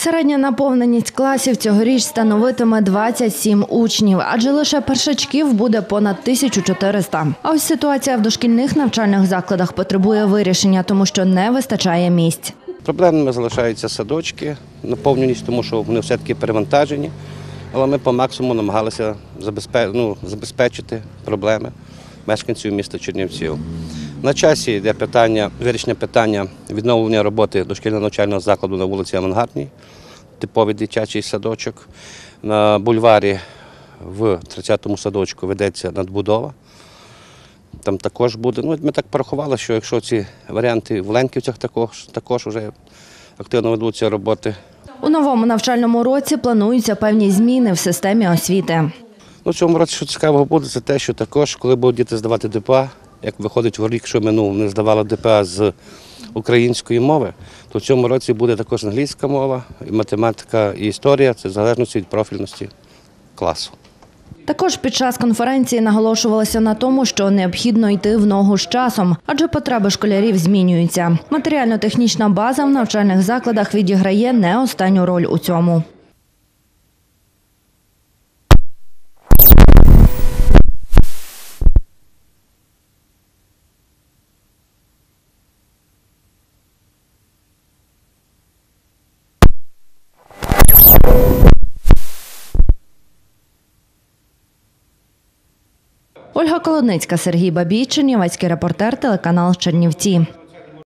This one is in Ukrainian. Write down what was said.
Середня наповненість класів цьогоріч становитиме 27 учнів, адже лише першачків буде понад 1400. А ось ситуація в дошкільних навчальних закладах потребує вирішення, тому що не вистачає місць. Проблемними залишаються садочки, наповненість, тому що вони все-таки перевантажені. Але ми по максимуму намагалися ну, забезпечити проблеми мешканців міста Чернівців. На часі йде питання, вирішення питання відновлення роботи дошкільного навчального закладу на вулиці Авангардній, типовий дитячий садочок. На бульварі в 30-му садочку ведеться надбудова. Там також буде. Ну, ми так порахували, що якщо ці варіанти в Ленківцях також, також вже активно ведуться роботи. У новому навчальному році плануються певні зміни в системі освіти. Ну, в цьому році, що цікавого буде, це те, що також, коли будуть діти здавати ДПА, як виходить в рік, що минув, вони здавали ДПА з української мови, то в цьому році буде також англійська мова, і математика, і історія, це в залежності від профільності класу. Також під час конференції наголошувалося на тому, що необхідно йти в ногу з часом, адже потреби школярів змінюються. Матеріально-технічна база в навчальних закладах відіграє не останню роль у цьому. Ольга Колодницька, Сергій Бабій, Чернівецький репортер, телеканал Чернівці.